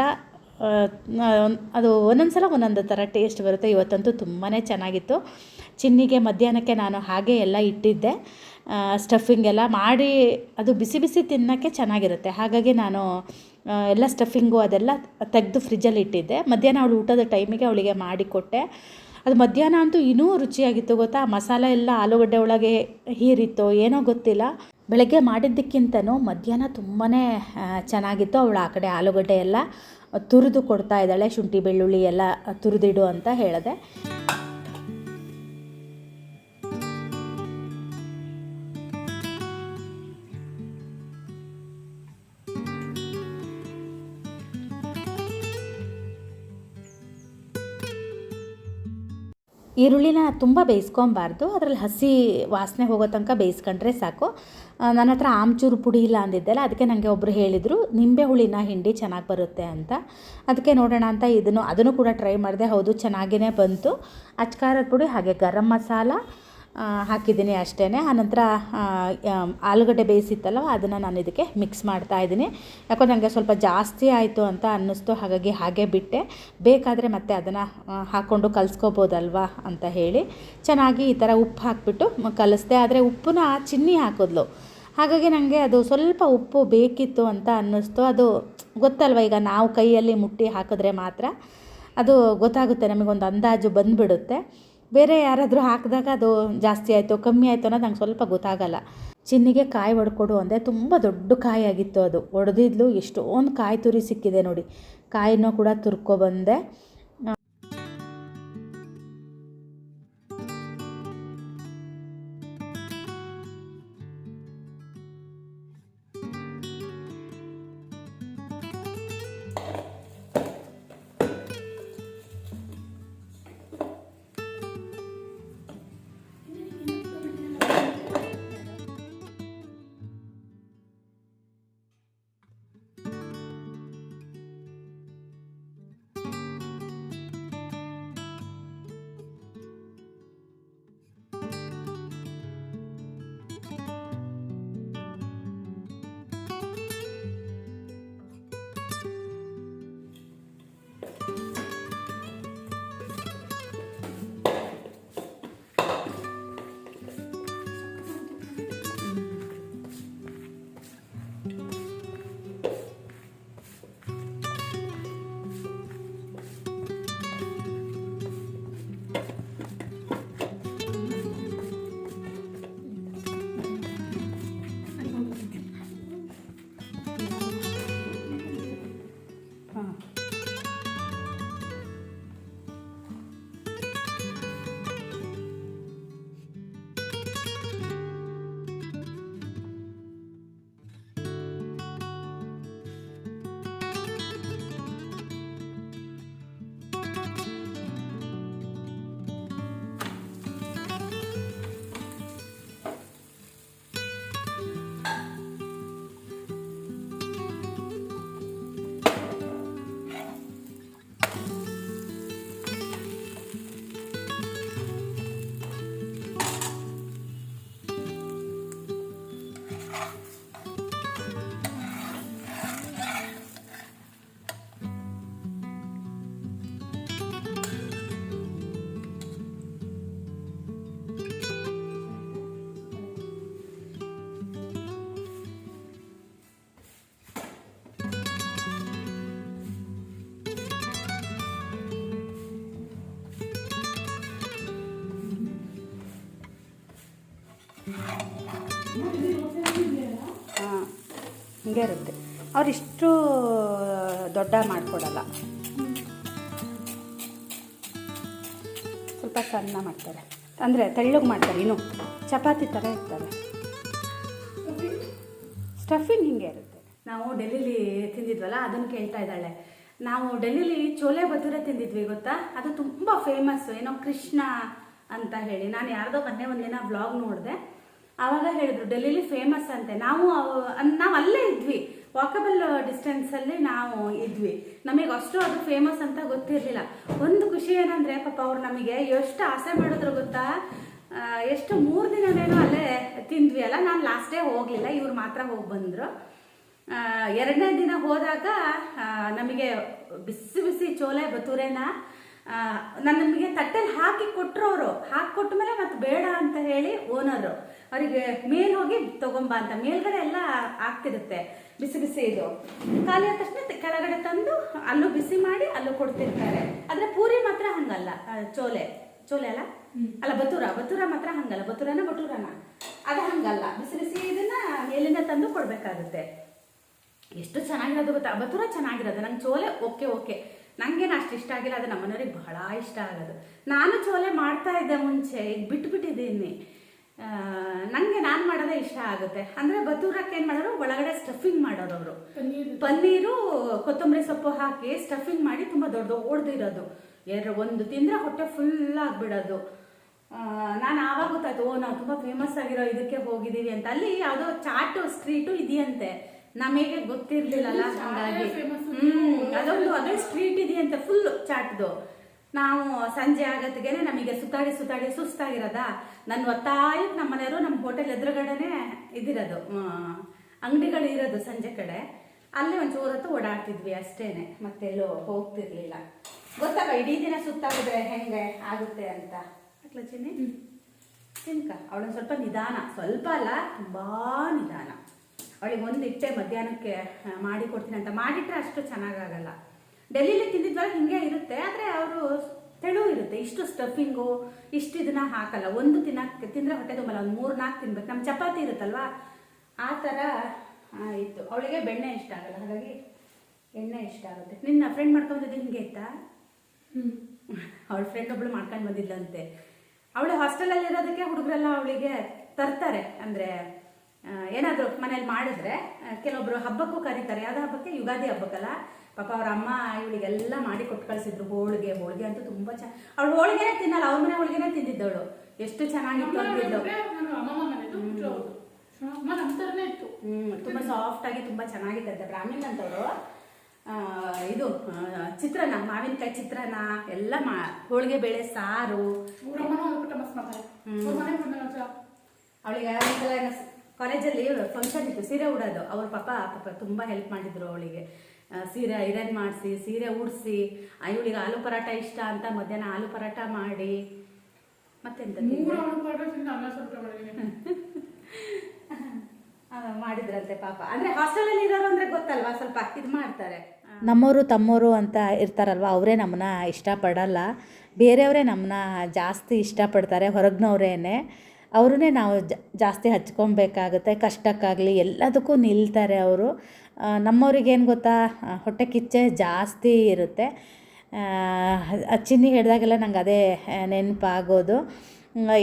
ಅದು ಒಂದೊಂದು ಸಲ ಒಂದೊಂದು ಥರ ಟೇಸ್ಟ್ ಬರುತ್ತೆ. ಇವತ್ತಂತೂ ತುಂಬಾ ಚೆನ್ನಾಗಿತ್ತು. ಚಿನ್ನಿಗೆ ಮಧ್ಯಾಹ್ನಕ್ಕೆ ನಾನು ಹಾಗೆ ಎಲ್ಲ ಇಟ್ಟಿದ್ದೆ. ಸ್ಟಫಿಂಗ್ ಎಲ್ಲ ಮಾಡಿ, ಅದು ಬಿಸಿ ಬಿಸಿ ತಿನ್ನೋಕ್ಕೆ ಚೆನ್ನಾಗಿರುತ್ತೆ. ಹಾಗಾಗಿ ನಾನು ಎಲ್ಲ ಸ್ಟಫಿಂಗು ಅದೆಲ್ಲ ತೆಗೆದು ಫ್ರಿಜ್ಜಲ್ಲಿ ಇಟ್ಟಿದ್ದೆ. ಮಧ್ಯಾಹ್ನ ಅವಳು ಊಟದ ಟೈಮಿಗೆ ಅವಳಿಗೆ ಮಾಡಿಕೊಟ್ಟೆ ಅದು ಮಧ್ಯಾಹ್ನ ಅಂತೂ ಇನ್ನೂ ರುಚಿಯಾಗಿತ್ತು ಗೊತ್ತಾ? ಮಸಾಲೆ ಎಲ್ಲ ಆಲೂಗಡ್ಡೆ ಒಳಗೆ ಹೀರಿತ್ತು ಏನೋ ಗೊತ್ತಿಲ್ಲ. ಬೆಳಗ್ಗೆ ಮಾಡಿದ್ದಕ್ಕಿಂತನೂ ಮಧ್ಯಾಹ್ನ ತುಂಬಾ ಚೆನ್ನಾಗಿತ್ತು. ಅವಳು ಆ ಕಡೆ ಆಲೂಗಡ್ಡೆ ಎಲ್ಲ. ತುರಿದು ಕೊಡ್ತಾ ಇದ್ದಾಳೆ ಶುಂಠಿ ಬೆಳ್ಳುಳ್ಳಿ ಎಲ್ಲ ತುರಿದಿಡು ಅಂತ ಹೇಳಿದೆ. ಈರುಳ್ಳಿನ ತುಂಬ ಬೇಯಿಸ್ಕೊಬಾರ್ದು. ಅದರಲ್ಲಿ ಹಸಿ ವಾಸನೆ ಹೋಗೋ ತನಕ ಬೇಯಿಸ್ಕೊಂಡ್ರೆ ಸಾಕು. ನನ್ನ ಹತ್ರ ಆಮ್ಚೂರು ಪುಡಿ ಇಲ್ಲ ಅಂದಿದ್ದೆಲ್ಲ, ಅದಕ್ಕೆ ನನಗೆ ಒಬ್ಬರು ಹೇಳಿದರು, ನಿಂಬೆ ಹುಳಿನ ಹಿಂಡಿ ಚೆನ್ನಾಗಿ ಬರುತ್ತೆ ಅಂತ. ಅದಕ್ಕೆ ನೋಡೋಣ ಅಂತ ಇದನ್ನು, ಅದನ್ನು ಕೂಡ ಟ್ರೈ ಮಾಡಿದೆ, ಹೌದು ಚೆನ್ನಾಗೇ ಬಂತು. ಅಚ್ಕಾರದ ಪುಡಿ, ಹಾಗೆ ಗರಂ ಮಸಾಲ ಹಾಕಿದ್ದೀನಿ ಅಷ್ಟೇ ಆನಂತರ ಆಲೂಗಡ್ಡೆ ಬೇಯಿಸಿತ್ತಲ್ಲ ಅದನ್ನು ನಾನು ಇದಕ್ಕೆ ಮಿಕ್ಸ್ ಮಾಡ್ತಾ ಇದ್ದೀನಿ. ಯಾಕೋ ನನಗೆ ಸ್ವಲ್ಪ ಜಾಸ್ತಿ ಆಯಿತು ಅಂತ ಅನ್ನಿಸ್ತು, ಹಾಗಾಗಿ ಹಾಗೆ ಬಿಟ್ಟೆ. ಬೇಕಾದರೆ ಮತ್ತೆ ಅದನ್ನು ಹಾಕ್ಕೊಂಡು ಕಲಿಸ್ಕೋಬೋದಲ್ವಾ ಅಂತ ಹೇಳಿ, ಚೆನ್ನಾಗಿ ಈ ಥರ ಉಪ್ಪು ಹಾಕಿಬಿಟ್ಟು ಕಲಿಸ್ದೆ. ಆದರೆ ಉಪ್ಪನ್ನ ಚಿನ್ನಿ ಹಾಕಿದ್ಲು. ಹಾಗಾಗಿ ನನಗೆ ಅದು ಸ್ವಲ್ಪ ಉಪ್ಪು ಬೇಕಿತ್ತು ಅಂತ ಅನ್ನಿಸ್ತು. ಅದು ಗೊತ್ತಲ್ವ, ಈಗ ನಾವು ಕೈಯಲ್ಲಿ ಮುಟ್ಟಿ ಹಾಕಿದ್ರೆ ಮಾತ್ರ ಅದು ಗೊತ್ತಾಗುತ್ತೆ, ನಮಗೊಂದು ಅಂದಾಜು ಬಂದುಬಿಡುತ್ತೆ. ಬೇರೆ ಯಾರಾದರೂ ಹಾಕಿದಾಗ ಅದು ಜಾಸ್ತಿ ಆಯಿತು, ಕಮ್ಮಿ ಆಯಿತು ಅನ್ನೋದು ನಂಗೆ ಸ್ವಲ್ಪ ಗೊತ್ತಾಗಲ್ಲ. ಚಿನ್ನಿಗೆ ಕಾಯಿ ಒಡ್ಕೊಡು ಅಂದೆ, ತುಂಬ ದೊಡ್ಡ ಕಾಯಿ ಆಗಿತ್ತು ಅದು. ಒಡೆದಿದ್ಲು, ಎಷ್ಟೊಂದು ಕಾಯಿ ತುರಿ ಸಿಕ್ಕಿದೆ ನೋಡಿ. ಕಾಯಿನೂ ಕೂಡ ತುರ್ಕೊಬಂದೆ ಹಿಂಗೆ ಇರುತ್ತೆ. ಅವ್ರು ಇಷ್ಟು, ದೊಡ್ಡ ಮಾಡಿಕೊಡಲ್ಲ. ಸ್ವಲ್ಪ ಸಣ್ಣ ಮಾಡ್ತಾರೆ. ಅಂದರೆ ತೆಳ್ಳಗೆ ಮಾಡ್ತಾರೆ, ಇನ್ನು ಚಪಾತಿ ಥರ ಇರ್ತವೆ ಸ್ಟಫಿಂಗ್ ಹಿಂಗೆ ಇರುತ್ತೆ. ನಾವು ಡೆಲ್ಲಿಲಿ ತಿಂದಿದ್ವಲ್ಲ, ಅದನ್ನು ಕೇಳ್ತಾ ಇದ್ದಾಳೆ. ನಾವು ಡೆಲ್ಲಿಲಿ ಚೋಲೆ ಭಟೂರೆ ತಿಂದಿದ್ವಿ, ಗೊತ್ತಾ? ಅದು ತುಂಬ ಫೇಮಸ್ ಏನೋ ಕೃಷ್ಣ ಅಂತ ಹೇಳಿ. ನಾನು ಯಾರ್ದೋ ಮೊನ್ನೆ ಒಂದಿನ ಬ್ಲಾಗ್ ನೋಡಿದೆ. ಆವಾಗ ಹೇಳಿದ್ರು ಡೆಲ್ಲಿಲಿ ಫೇಮಸ್ ಅಂತೆ. ನಾವು ನಾವು ಅಲ್ಲೇ ಇದ್ವಿ. ವಾಕಬಲ್ ಡಿಸ್ಟೆನ್ಸಲ್ಲಿ ನಾವು ಇದ್ವಿ. ನಮಗೆ ಅಷ್ಟು ಅದು ಫೇಮಸ್ ಅಂತ ಗೊತ್ತಿರಲಿಲ್ಲ. ಒಂದು ಖುಷಿ ಏನಂದರೆ ಪಾಪ ಅವ್ರು ನಮಗೆ ಎಷ್ಟು ಆಸೆ ಮಾಡಿದ್ರು ಗೊತ್ತಾ? ಎಷ್ಟು ಮೂರು ದಿನವೇನೋ ಅಲ್ಲೇ ತಿಂದ್ವಿ ಅಲ್ಲ ನಾನು ಲಾಸ್ಟ್ ಡೇ ಹೋಗಲಿಲ್ಲ ಇವ್ರು ಮಾತ್ರ ಹೋಗಿ ಬಂದರು. ಎರಡನೇ ದಿನ ಹೋದಾಗ ನಮಗೆ ಬಿಸಿ ಬಿಸಿ ಚೋಲೆ ಭತೂರೆನ ಆ, ನಾನು ನಮಗೆ ತಟ್ಟೆಲಿ ಹಾಕಿ ಕೊಟ್ಟರು ಅವರು ಹಾಕಿ ಕೊಟ್ಟ ಮೇಲೆ ಮತ್ತೆ ಬೇಡ ಅಂತ ಹೇಳಿ ಓನರು ಅವರಿಗೆ ಮೇಲ್ ಹೋಗಿ ತಗೊಂಬ ಅಂತ. ಮೇಲ್ಗಡೆ ಎಲ್ಲ ಆಗ್ತಿರುತ್ತೆ ಬಿಸಿ ಬಿಸಿ ಇದು. ಖಾಲಿ ಆದ ತಕ್ಷಣ ಕೆಳಗಡೆ ತಂದು ಅಲ್ಲೂ ಬಿಸಿ ಮಾಡಿ ಅಲ್ಲೂ ಕೊಡ್ತಿರ್ತಾರೆ. ಆದ್ರೆ ಪೂರಿ ಮಾತ್ರ ಹಂಗಲ್ಲ. ಚೋಲೆ. ಚೋಲೆ ಅಲ್ಲ? ಅಲ್ಲ ಬತೂರ. ಬತೂರ ಮಾತ್ರ ಹಂಗಲ್ಲ. ಬತೂರನ ಬಟೂರನ. ಅದು ಹಂಗಲ್ಲ. ಬಿಸಿ ಬಿಸಿ ಇದನ್ನ ಮೇಲಿಂದ ತಂದು ಕೊಡ್ಬೇಕಾಗುತ್ತೆ. ಎಷ್ಟು ಚೆನ್ನಾಗಿರೋದು ಗೊತ್ತಾ? ಬತೂರ ಚೆನ್ನಾಗಿರೋದು. ನಂಗೆ ಚೋಲೆ ಓಕೆ ಓಕೆ. ನಂಗೇನು ಅಷ್ಟು ಇಷ್ಟ ಆಗಿಲ್ಲ ಅದು ನಮ್ಮನೆಯವ್ರಿಗೆ ಬಹಳ ಇಷ್ಟ ಆಗೋದು. ನಾನು ಚೋಲೆ ಮಾಡ್ತಾ ಇದ್ದೆ ಮುಂಚೆ ಈಗ ಬಿಟ್ಬಿಟ್ಟಿದ್ದೀನಿ. ನನಗೆ ನಾನು ಮಾಡೋದೇ ಇಷ್ಟ ಆಗುತ್ತೆ. ಅಂದರೆ ಬತ್ತೂರಕ್ಕೆ ಏನು ಮಾಡೋರು ಒಳಗಡೆ ಸ್ಟಫಿಂಗ್ ಮಾಡೋರು ಅವರು. ಪನ್ನೀರು. ಕೊತ್ತಂಬರಿ ಸೊಪ್ಪು ಹಾಕಿ ಸ್ಟಫಿಂಗ್ ಮಾಡಿ ತುಂಬ ದೊಡ್ಡ ಓಡ್ದಿರೋದು ಎರಡು ಒಂದು ತಿಂದರೆ ಹೊಟ್ಟೆ ಫುಲ್ ಆಗಿಬಿಡೋದು. ನಾನು ಆವಾಗ ಗೊತ್ತಾಯ್ತು ಓ ನಾವು ತುಂಬ ಫೇಮಸ್ ಆಗಿರೋ ಇದಕ್ಕೆ ಹೋಗಿದ್ದೀವಿ ಅಂತ. ಅಲ್ಲಿ ಯಾವುದೋ ಚಾಟು ಸ್ಟ್ರೀಟು ಇದೆಯಂತೆ. ನಮಗೆ ಗೊತ್ತಿರ್ಲಿಲ್ಲಲ್ಲ ಹಾಗಾಗಿ. ಹ್ಮ್ ಅದೊಂದು ಅದೇ ಸ್ಟ್ರೀಟ್ ಇದೆ ಅಂತ ಫುಲ್ ಚಾಟ್ದು ನಾವು ಸಂಜೆ ಆಗತ್ತಿಗೆನೆ ನಮಗೆ ಸುತ್ತಾಡಿ ಸುತ್ತಾಡಿ ಸುಸ್ತಾಗಿರೋದ? ನನ್ನ ಒತ್ತಾಯಕ್ಕೆ ನಮ್ಮ ಮನೆಯವರು ನಮ್ಮ ಹೋಟೆಲ್ ಎದುರುಗಡೆನೆ ಇದಿರೋದು. ಅಂಗಡಿಗಳು ಇರೋದು ಸಂಜೆ ಕಡೆ. ಅಲ್ಲಿ ಒಂಚೂರು ಹೊತ್ತು ಓಡಾಡ್ತಿದ್ವಿ ಅಷ್ಟೇನೆ. ಮತ್ತೆಲ್ಲೋ ಹೋಗ್ತಿರ್ಲಿಲ್ಲ. ಗೊತ್ತಲ್ಲ ಇಡೀ ದಿನ ಸುತ್ತಾಡಿದ್ರೆ ಹೆಂಗೆ ಆಗುತ್ತೆ ಅಂತ. ಚಿನ್ಕ ಅವಳೊಂದು ಸ್ವಲ್ಪ ನಿಧಾನ. ಸ್ವಲ್ಪ ಅಲ್ಲ ತುಂಬಾ ನಿಧಾನ. ಅವಳಿಗೆ ಒಂದು ಇಟ್ಟೆ ಮಧ್ಯಾಹ್ನಕ್ಕೆ ಮಾಡಿ ಕೊಡ್ತೀನಿ ಅಂತ ಮಾಡಿಟ್ರೆ ಅಷ್ಟು ಚೆನ್ನಾಗಾಗಲ್ಲ. ಡೆಲ್ಲಿಲಿ ತಿಂದಿದ್ವಾಗ ಹಿಂಗೆ ಇರುತ್ತೆ. ಆದರೆ ಅವರು ತೆಳು ಇರುತ್ತೆ. ಇಷ್ಟು ಸ್ಟಫಿಂಗು ಇಷ್ಟು ಇದನ್ನ ಹಾಕಲ್ಲ. ಒಂದು ತಿನ್ನಕ್ಕೆ ತಿಂದರೆ ಹೊಟ್ಟೆ ತುಂಬಲ್ಲ. ಒಂದು ಮೂರು ನಾಲ್ಕು ತಿನ್ಬೇಕು. ನಮ್ಮ ಚಪಾತಿ ಇರುತ್ತಲ್ವಾ? ಆ ಥರ ಇತ್ತು. ಅವಳಿಗೆ ಬೆಣ್ಣೆ ಇಷ್ಟ ಆಗಲ್ಲ. ಹಾಗಾಗಿ ಎಣ್ಣೆ ಇಷ್ಟ ಆಗುತ್ತೆ. ನಿನ್ನ ಫ್ರೆಂಡ್ ಮಾಡ್ಕೊಂಡಿದ್ದು ಹಿಂಗೆ ಇತ್ತಾ? ಅವಳ ಫ್ರೆಂಡ್ ಒಬ್ಳು ಮಾಡ್ಕೊಂಡು ಬಂದಿದ್ಲಂತೆ. ಅವಳು ಹಾಸ್ಟೆಲಲ್ಲಿ ಇರೋದಕ್ಕೆ ಹುಡುಗರೆಲ್ಲ ಅವಳಿಗೆ ತರ್ತಾರೆ. ಅಂದರೆ ಏನಾದರೂ ಮನೇಲಿ ಮಾಡಿದ್ರೆ ಕೆಲವೊಬ್ಬರು ಕೆಲವೊಬ್ರು ಹಬ್ಬಕ್ಕೂ ಕರೀತಾರೆ. ಯಾವ್ದು ಹಬ್ಬಕ್ಕೆ? ಯುಗಾದಿ ಹಬ್ಬಕ್ಕಲ್ಲ. ಪಾಪ ಅವ್ರ ಅಮ್ಮ ಇವಳಿಗೆಲ್ಲ ಮಾಡಿ ಕೊಟ್ಟು ಕಳಿಸಿದ್ರು. ಹೋಳಿಗೆ ಹೋಳಿಗೆ ಅಂತೂ ತುಂಬ ಚೆನ್ನ ಅವಳು ಹೋಳಿಗೆನೇ ತಿನ್ನಲ್ಲ. ಅವ್ರ ಮನೆ ಹೋಳಿಗೆನೇ ತಿಂದಿದ್ದವಳು. ಎಷ್ಟು ಚೆನ್ನಾಗಿತ್ತು ಹ್ಮ್. ತುಂಬ ಸಾಫ್ಟ್ ಆಗಿ ತುಂಬ ಚೆನ್ನಾಗಿತ್ತಂತೆ ಬ್ರಾಹ್ಮಿನ್ ಅಂತವರು ಇದು ಚಿತ್ರಾನ್ನ ಮಾವಿನಕಾಯಿ ಚಿತ್ರಾನ್ನ ಎಲ್ಲ ಮಾ ಹೋಳಿಗೆ ಬೇಳೆ ಸಾರು. ಅವಳಿಗೆ ಕಾಲೇಜಲ್ಲಿ ಫಂಕ್ಷನ್ ಇತ್ತು ಸೀರೆ ಉಡೋದು. ಅವ್ರ ಪಾಪ ಪಾಪ ತುಂಬ ಹೆಲ್ಪ್ ಮಾಡಿದ್ರು ಅವಳಿಗೆ. ಸೀರೆ ಐರನ್ ಮಾಡಿಸಿ ಸೀರೆ ಉಡಿಸಿ ಇವಳಿಗೆ ಆಲೂ ಪರಾಟ ಇಷ್ಟ ಅಂತ ಮಧ್ಯಾಹ್ನ ಆಲೂ ಪರಾಟ ಮಾಡಿ. ಮತ್ತೆಂತ? ಮಾಡಿದ್ರಂತೆ ಪಾಪ. ಅಂದ್ರೆ ಹಾಸ್ಟೆಲಲ್ಲಿ ಇರೋರು ಅಂದ್ರೆ ಗೊತ್ತಲ್ವಾ? ಸ್ವಲ್ಪ ಇದು ಮಾಡ್ತಾರೆ. ನಮ್ಮವರು ತಮ್ಮವರು ಅಂತ ಇರ್ತಾರಲ್ವ? ಅವರೇ ನಮ್ಮನ್ನ ಇಷ್ಟಪಡಲ್ಲ. ಬೇರೆಯವರೇ ನಮ್ಮನ್ನ ಜಾಸ್ತಿ ಇಷ್ಟಪಡ್ತಾರೆ ಹೊರಗಿನವ್ರೇನೆ. ಅವ್ರನ್ನೇ ನಾವು ಜಾಸ್ತಿ ಹಚ್ಕೊಬೇಕಾಗುತ್ತೆ, ಕಷ್ಟಕ್ಕಾಗಲಿ ಎಲ್ಲದಕ್ಕೂ ನಿಲ್ತಾರೆ ಅವರು. ನಮ್ಮವ್ರಿಗೇನು ಗೊತ್ತಾ ಹೊಟ್ಟೆ ಕಿಚ್ಚೆ ಜಾಸ್ತಿ ಇರುತ್ತೆ. ಚಿನ್ನಿ ಹೇಳಿದಾಗೆಲ್ಲ ನಂಗೆ ಅದೇ ನೆನಪಾಗೋದು.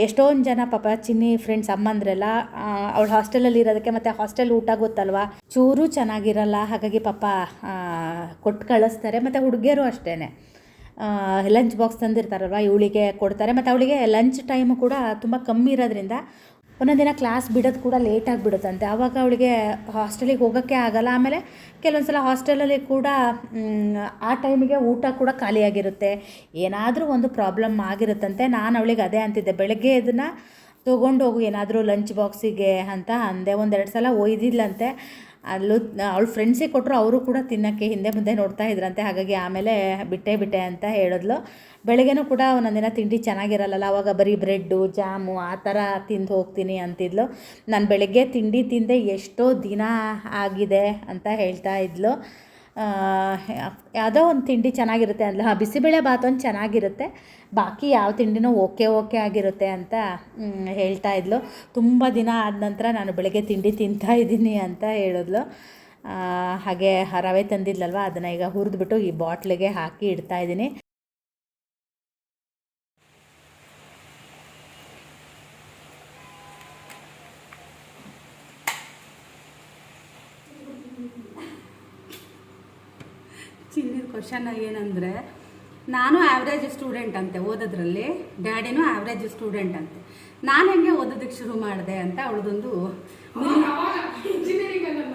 ಎಷ್ಟೊಂದು ಜನ ಪಾಪ ಚಿನ್ನಿ ಫ್ರೆಂಡ್ಸ್ ಅಮ್ಮಂದ್ರೆಲ್ಲ ಅವಳು ಹಾಸ್ಟೆಲಲ್ಲಿ ಇರೋದಕ್ಕೆ ಮತ್ತು ಹಾಸ್ಟೆಲ್ ಊಟ ಗೊತ್ತಲ್ವ? ಚೂರು ಚೆನ್ನಾಗಿರಲ್ಲ, ಹಾಗಾಗಿ ಪಾಪ ಕೊಟ್ಟು ಕಳಿಸ್ತಾರೆ, ಮತ್ತು ಹುಡುಗಿಯರು ಅಷ್ಟೇ ಲಂಚ್ ಬಾಕ್ಸ್ ತಂದಿರ್ತಾರಲ್ವ, ಇವಳಿಗೆ ಕೊಡ್ತಾರೆ. ಮತ್ತು ಅವಳಿಗೆ ಲಂಚ್ ಟೈಮು ಕೂಡ ತುಂಬ ಕಮ್ಮಿ ಇರೋದ್ರಿಂದ ಒಂದೊಂದು ದಿನ ಕ್ಲಾಸ್ ಬಿಡೋದು ಕೂಡ ಲೇಟಾಗಿ ಬಿಡುತ್ತಂತೆ ಆವಾಗ ಅವಳಿಗೆ ಹಾಸ್ಟೆಲಿಗೆ ಹೋಗೋಕ್ಕೆ ಆಗಲ್ಲ. ಆಮೇಲೆ ಕೆಲವೊಂದು ಸಲ ಹಾಸ್ಟೆಲಲ್ಲಿ ಕೂಡ ಆ ಟೈಮಿಗೆ ಊಟ ಕೂಡ ಖಾಲಿಯಾಗಿರುತ್ತೆ ಏನಾದರೂ ಒಂದು ಪ್ರಾಬ್ಲಮ್ ಆಗಿರುತ್ತಂತೆ. ನಾನು ಅವಳಿಗೆ ಅದೇ ಅಂತಿದ್ದೆ. ಬೆಳಗ್ಗೆ ಇದನ್ನು ತೊಗೊಂಡೋಗು, ಏನಾದರೂ ಲಂಚ್ ಬಾಕ್ಸಿಗೆ ಅಂತ ಅಂದೆ. ಒಂದೆರಡು ಸಲ ಒಯ್ದಿದ್ಲಂತೆ. ಅಲ್ಲೂ ಅವಳ ಫ್ರೆಂಡ್ಸಿಗೆ ಕೊಟ್ಟರು ಅವರು ಕೂಡ ತಿನ್ನೋಕ್ಕೆ ಹಿಂದೆ ಮುಂದೆ ನೋಡ್ತಾ ಇದ್ರಂತೆ. ಹಾಗಾಗಿ ಆಮೇಲೆ ಬಿಟ್ಟೆ ಬಿಟ್ಟೆ ಅಂತ ಹೇಳಿದ್ಲು. ಬೆಳಗ್ಗೆನೂ ಕೂಡ ಒಂದೊಂದಿನ ತಿಂಡಿ ಚೆನ್ನಾಗಿರಲ್ಲ ಅವಾಗ ಬರೀ ಬ್ರೆಡ್ಡು, ಜಾಮು ಆ ಥರ ತಿಂದು ಹೋಗ್ತೀನಿ ಅಂತಿದ್ಲು. ನಾನು ಬೆಳಗ್ಗೆ ತಿಂಡಿ ತಿಂದೆ ಎಷ್ಟೋ ದಿನ ಆಗಿದೆ ಅಂತ ಹೇಳ್ತಾ ಇದ್ಲು. ಯಾವುದೋ ಒಂದು ತಿಂಡಿ ಚೆನ್ನಾಗಿರುತ್ತೆ ಅಲ್ಲ ಹಾಂ, ಬಿಸಿಬೇಳೆ ಬಾತ್ ಒಂದು ಚೆನ್ನಾಗಿರುತ್ತೆ. ಬಾಕಿ ಯಾವ ತಿಂಡಿನೂ ಓಕೆ ಓಕೆ ಆಗಿರುತ್ತೆ ಅಂತ ಹೇಳ್ತಾ ಇದ್ಲು. ತುಂಬ ದಿನ ಆದ ನಂತರ ನಾನು ಬೆಳಗ್ಗೆ ತಿಂಡಿ ತಿಂತಾ ಇದ್ದೀನಿ ಅಂತ ಹೇಳಿದ್ಲು. ಹಾಗೆ ರವೆ ತಂದಿದ್ಲಲ್ವ, ಅದನ್ನು ಈಗ ಹುರಿದ್ಬಿಟ್ಟು ಈ ಬಾಟ್ಲಿಗೆ ಹಾಕಿ ಇಡ್ತಾ ಇದ್ದೀನಿ ಚಿನ್ನದ ಕ್ವಶನ್ ಏನಂದರೆ ನಾನು ಆ್ಯಾವ್ರೇಜ್ ಸ್ಟೂಡೆಂಟ್ ಅಂತೆ ಓದೋದ್ರಲ್ಲಿ. ಡ್ಯಾಡಿನೂ ಆ್ಯಾವ್ರೇಜ್ ಸ್ಟೂಡೆಂಟ್ ಅಂತೆ. ನಾನು ಹೆಂಗೆ ಓದೋದಕ್ಕೆ ಶುರು ಮಾಡಿದೆ ಅಂತ ಅವಳದೊಂದು ಇಂಜಿನಿಯರಿಂಗ್ ಅಲ್ಲ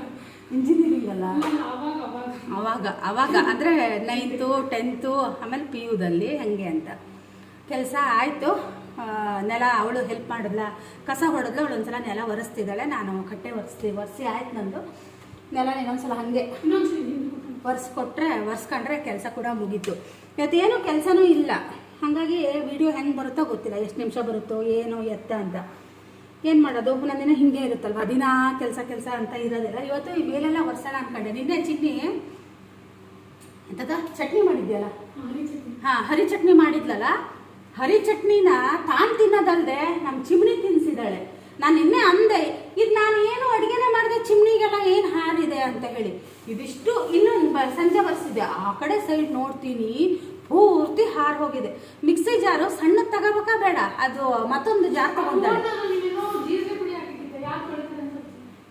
ಇಂಜಿನಿಯರಿಂಗ್ ಅಲ್ಲ? ಅವಾಗ ಅವಾಗ. ಅಂದರೆ ನೈನ್ತು ಟೆಂತು ಆಮೇಲೆ ಪಿ ಯುದಲ್ಲಿ ಹಾಗೆ ಅಂತ. ಕೆಲಸ ಆಯಿತು. ನೆಲ ಅವಳು ಹೆಲ್ಪ್ ಮಾಡಿದ್ಲ. ಕಸ ಹೊಡೆದ್ಲು ಅವಳು ಒಂದ್ಸಲ ನೆಲ ಒರೆಸ್ತಿದ್ದಾಳೆ. ನಾನು ಕಟ್ಟೆ ಒರೆಸ್ತಿ ಒರೆಸಿ ಆಯ್ತು ನಂದು. ನೆಲ ಇನ್ನೊಂದ್ಸಲ ಹಾಗೆ. ಒರೆಸ್ಕೊಟ್ರೆ, ಒರೆಸ್ಕೊಂಡ್ರೆ ಕೆಲಸ ಕೂಡ ಮುಗೀತು. ಇವತ್ತೇನು ಕೆಲಸನೂ ಇಲ್ಲ. ಹಾಗಾಗಿ ವಿಡಿಯೋ ಹೆಂಗೆ ಬರುತ್ತೋ ಗೊತ್ತಿಲ್ಲ. ಎಷ್ಟು ನಿಮಿಷ ಬರುತ್ತೋ, ಏನೋ ಎತ್ತ ಅಂತ. ಏನು ಮಾಡೋದು? ಒಂದೊಂದಿನ ಹಿಂಗೆ ಇರುತ್ತಲ್ವ? ದಿನ ಕೆಲಸ ಕೆಲಸ ಅಂತ ಇರೋದಿಲ್ಲ. ಇವತ್ತು ಈ ಮೇಲೆಲ್ಲ ಒರೆಸೋಣ ಅನ್ಕೊಂಡೆ. ನಿನ್ನೆ ಚಿನ್ನಿ, ಎಂತದ? ಚಟ್ನಿ ಮಾಡಿದ್ಯಲ್ಲ. ಹಾಂ, ಹರಿ ಚಟ್ನಿ ಮಾಡಿದ್ಲಲ್ಲ? ಹರಿ ಚಟ್ನಿನ ತಾನು ತಿನ್ನೋದಲ್ದೆ ನಮ್ಮ ಚಿಮ್ನಿ ತಿನ್ನಿಸಿದಾಳೆ ನಾನು ನಿನ್ನೆ ಅಂದೆ ಇದು ನಾನು ಏನು ಅಡುಗೆನೇ ಮಾಡಿದೆ ಚಿಮ್ನಿಗೆಲ್ಲ ಏನು ಹಾರಿದೆ ಅಂತ ಹೇಳಿ. ಇದಿಷ್ಟು ಇನ್ನೊಂದು ಬ- ಸಂಜೆ ಬರ್ಸಿದೆ. ಆ ಕಡೆ ಸೈಡ್ ನೋಡ್ತೀನಿ ಪೂರ್ತಿ ಹಾರ್ ಹೋಗಿದೆ. ಮಿಕ್ಸಿ ಜಾರು ಸಣ್ಣ ತಗೋಬೇಕಾ ಬೇಡ ಅದು ಮತ್ತೊಂದು ಜಾರ್ ತಗೊಂಡಾಳೆ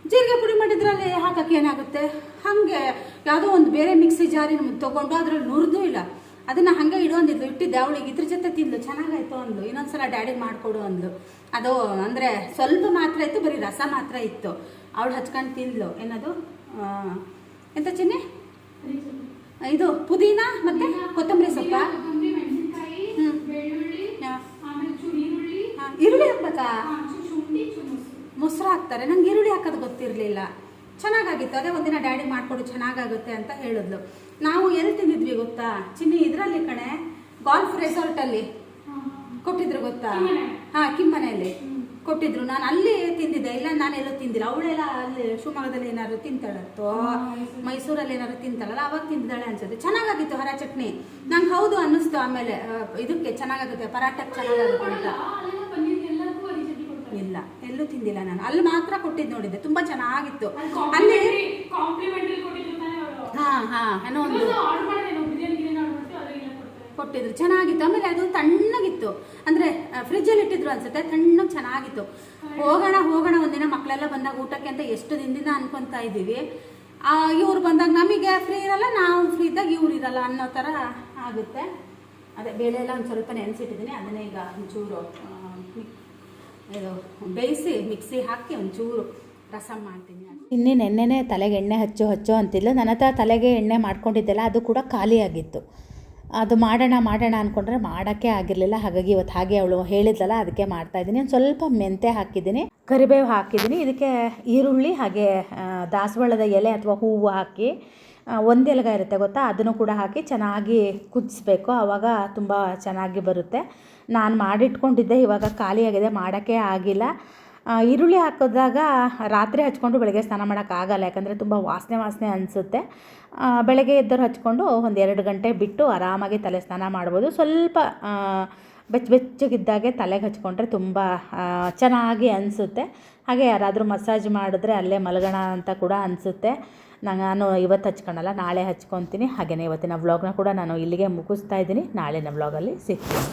ಜೀರಿಗೆ ಪುಡಿ ಮಾಡಿದ್ರಲ್ಲಿ ಹಾಕಕ್ಕೆ ಏನಾಗುತ್ತೆ? ಹಾಗೆ ಯಾವುದೋ ಒಂದು ಬೇರೆ ಮಿಕ್ಸಿ ಜಾರಿನ ತಗೊಂಡು ಅದ್ರಲ್ಲಿ ನುರಿದು ಇಲ್ಲ. ಅದನ್ನ ಹಾಗೆ ಇಡೋಂದಿದ್ಲು ಇಟ್ಟಿದ್ದೆ. ಅವಳಿಗೆ ಇದ್ರ ಜೊತೆ ತಿಂದು ಚೆನ್ನಾಗಾಯ್ತು ಅಂದ್ಲು. ಇನ್ನೊಂದ್ಸಲ ಡ್ಯಾಡಿಗೆ ಮಾಡಿಕೊಡು ಅಂದ್ಲು. ಅದು ಅಂದರೆ ಸ್ವಲ್ಪ ಮಾತ್ರ ಇತ್ತು ಬರೀ ರಸ ಮಾತ್ರ ಇತ್ತು. ಅವಳು ಹಚ್ಕೊಂಡು ತಿಂದ್ಲು. ಏನದು? ಎಂತ ಚಿನ್ನೆ. ಇದು ಪುದೀನ ಮತ್ತೆ ಕೊತ್ತಂಬರಿ ಸೊಪ್ಪ? ಈರುಳ್ಳಿ ಹಾಕ್ಬೇಕಾ. ಮೊಸರು ಹಾಕ್ತಾರೆ. ನಂಗೆ ಈರುಳ್ಳಿ ಹಾಕೋದು ಗೊತ್ತಿರಲಿಲ್ಲ. ಚೆನ್ನಾಗಾಗಿತ್ತು. ಅದೇ ಒಂದಿನ ಡ್ಯಾಡಿ ಮಾಡಿಕೊಡು ಚೆನ್ನಾಗಾಗುತ್ತೆ ಅಂತ ಹೇಳಿದ್ಲು. ನಾವು ಎಲ್ಲಿ ತಿಂದಿದ್ವಿ ಗೊತ್ತಾ? ಚಿನ್ನಿ ಇದರಲ್ಲಿ ಕಣೆ ಗಾಲ್ಫ್ ರೆಸಾರ್ಟಲ್ಲಿ ಅಲ್ಲಿ ಕೊಟ್ಟಿದ್ರು ಗೊತ್ತಾ? ಹಾ ಕಿಮ್ಮನೆಯಲ್ಲಿ ಕೊಟ್ಟಿದ್ರು. ನಾನು ಅಲ್ಲಿ ತಿಂದಿದ್ದೆ. ಇಲ್ಲ ನಾನು ಎಲ್ಲೂ ತಿಂದಿಲ್ಲ. ಅವಳೆಲ್ಲ ಅಲ್ಲಿ ಶಿವಮೊಗ್ಗದಲ್ಲಿ ಏನಾದ್ರು ತಿಂತಾಳತ್ತೋ? ಮೈಸೂರಲ್ಲಿ ಏನಾದ್ರು ತಿಂತಾಳಲ್ಲ? ಅವಾಗ ತಿಂದಿದ್ದಾಳೆ ಅನ್ಸುತ್ತೆ. ಚೆನ್ನಾಗಾಗಿತ್ತು ಹರ ಚಟ್ನಿ. ನಂಗೆ ಹೌದು ಅನ್ನಿಸ್ತು ಆಮೇಲೆ ಇದಕ್ಕೆ ಚೆನ್ನಾಗಾಗುತ್ತೆ ಪರಾಟಕ್ಕೆ ಚೆನ್ನಾಗಾಗುತ್ತೆ ಅಂತ. ಇಲ್ಲ ಎಲ್ಲೂ ತಿಂದಿಲ್ಲ ನಾನು. ಅಲ್ಲಿ ಮಾತ್ರ ಕೊಟ್ಟಿದ್ದು ನೋಡಿದ್ದೆ. ತುಂಬಾ ಚೆನ್ನಾಗಿತ್ತು. ಅಲ್ಲಿ ಹಾ ಹಾ ಏನೋ ಒಂದು. ಕೊಟ್ಟಿದ್ರು. ಚೆನ್ನಾಗಿತ್ತು. ಆಮೇಲೆ ಅದು ತಣ್ಣಗಿತ್ತು. ಅಂದ್ರೆ ಫ್ರಿಜ್ಜಲ್ಲಿ ಇಟ್ಟಿದ್ರು ಅನ್ಸುತ್ತೆ. ತಣ್ಣಗೆ ಚೆನ್ನಾಗಿತ್ತು. ಹೋಗೋಣ ಹೋಗೋಣ ಒಂದಿನ ಮಕ್ಕಳೆಲ್ಲ ಬಂದಾಗ ಊಟಕ್ಕೆ ಅಂತ ಎಷ್ಟು ದಿನದಿಂದ ಅನ್ಕೊಂತಾ ಇದ್ದೀವಿ. ಇವ್ರು ಬಂದಾಗ ನಮಗೆ ಫ್ರೀ ಇರಲ್ಲ ನಾವು ಫ್ರೀ ಇದ್ದಾಗ ಇವ್ರು ಇರಲ್ಲ ಅನ್ನೋ ಥರ ಆಗುತ್ತೆ. ಅದೇ ಬೇಳೆ ಎಲ್ಲ ಒಂದು ಸ್ವಲ್ಪ ನೆನೆಸಿಟ್ಟಿದ್ದೀನಿ ಅದನ್ನೇ ಈಗ ಒಂಚೂರು ಇದು ಬೇಯಿಸಿ ಮಿಕ್ಸಿ ಹಾಕಿ ಒಂಚೂರು ರಸಂ ಮಾಡ್ತೀನಿ. ಇನ್ನೇ ನೆನ್ನೆನೇ ತಲೆಗೆ ಎಣ್ಣೆ ಹಚ್ಚು ಹಚ್ಚು ಅಂತಿದ್ಲು. ನನ್ನ ಹತ್ರ ತಲೆಗೆ ಎಣ್ಣೆ ಮಾಡ್ಕೊಂಡಿದ್ದೆಲ್ಲ, ಅದು ಕೂಡ ಖಾಲಿಯಾಗಿತ್ತು ಅದು ಮಾಡೋಣ ಮಾಡೋಣ ಅಂದ್ಕೊಂಡ್ರೆ ಮಾಡೋಕ್ಕೆ ಆಗಿರಲಿಲ್ಲ. ಹಾಗಾಗಿ ಇವತ್ತು ಹಾಗೆ ಅವಳು ಹೇಳಿದ್ಲಲ್ಲ, ಅದಕ್ಕೆ ಮಾಡ್ತಾಯಿದ್ದೀನಿ ಒಂದು ಸ್ವಲ್ಪ ಮೆಂತೆ ಹಾಕಿದ್ದೀನಿ. ಕರಿಬೇವು ಹಾಕಿದ್ದೀನಿ. ಇದಕ್ಕೆ ಈರುಳ್ಳಿ, ಹಾಗೆ ದಾಸವಾಳದ ಎಲೆ ಅಥವಾ ಹೂವು ಹಾಕಿ ಒಂದು ಇರುತ್ತೆ ಗೊತ್ತಾ? ಅದನ್ನು ಕೂಡ ಹಾಕಿ ಚೆನ್ನಾಗಿ ಕುದಿಸ್ಬೇಕು. ಆವಾಗ ತುಂಬ ಚೆನ್ನಾಗಿ ಬರುತ್ತೆ. ನಾನು ಮಾಡಿಟ್ಕೊಂಡಿದ್ದೆ, ಇವಾಗ ಖಾಲಿಯಾಗಿದೆ. ಮಾಡೋಕ್ಕೆ ಆಗಿಲ್ಲ. ಈರುಳ್ಳಿ ಹಾಕಿದಾಗ ರಾತ್ರಿ ಹಚ್ಕೊಂಡು ಬೆಳಗ್ಗೆ ಸ್ನಾನ ಮಾಡೋಕ್ಕಾಗಲ್ಲ ಯಾಕಂದರೆ ತುಂಬ ವಾಸನೆ ವಾಸನೆ ಅನಿಸುತ್ತೆ. ಬೆಳಗ್ಗೆ ಎದ್ದವ್ರು ಹಚ್ಕೊಂಡು ಒಂದು ಎರಡು ಗಂಟೆ ಬಿಟ್ಟು ಆರಾಮಾಗಿ ತಲೆ ಸ್ನಾನ ಮಾಡ್ಬೋದು. ಸ್ವಲ್ಪ ಬೆಚ್ಚ ಬೆಚ್ಚಗಿದ್ದಾಗೆ ತಲೆಗೆ ಹಚ್ಕೊಂಡ್ರೆ ತುಂಬ ಚೆನ್ನಾಗಿ ಅನಿಸುತ್ತೆ. ಹಾಗೆ ಯಾರಾದರೂ ಮಸಾಜ್ ಮಾಡಿದ್ರೆ ಅಲ್ಲೇ ಮಲಗೋಣ ಅಂತ ಕೂಡ ಅನಿಸುತ್ತೆ. ನಾನು ಇವತ್ತು ಹಚ್ಕೊಳಲ್ಲ ನಾಳೆ ಹಚ್ಕೊತೀನಿ. ಹಾಗೆಯೇ ಇವತ್ತಿನ ವ್ಲಾಗ್ನ ಕೂಡ ನಾನು ಇಲ್ಲಿಗೆ ಮುಗಿಸ್ತಾ ಇದ್ದೀನಿ. ನಾಳಿನ ವ್ಲಾಗಲ್ಲಿ ಸಿಗ್ತೀನಿ.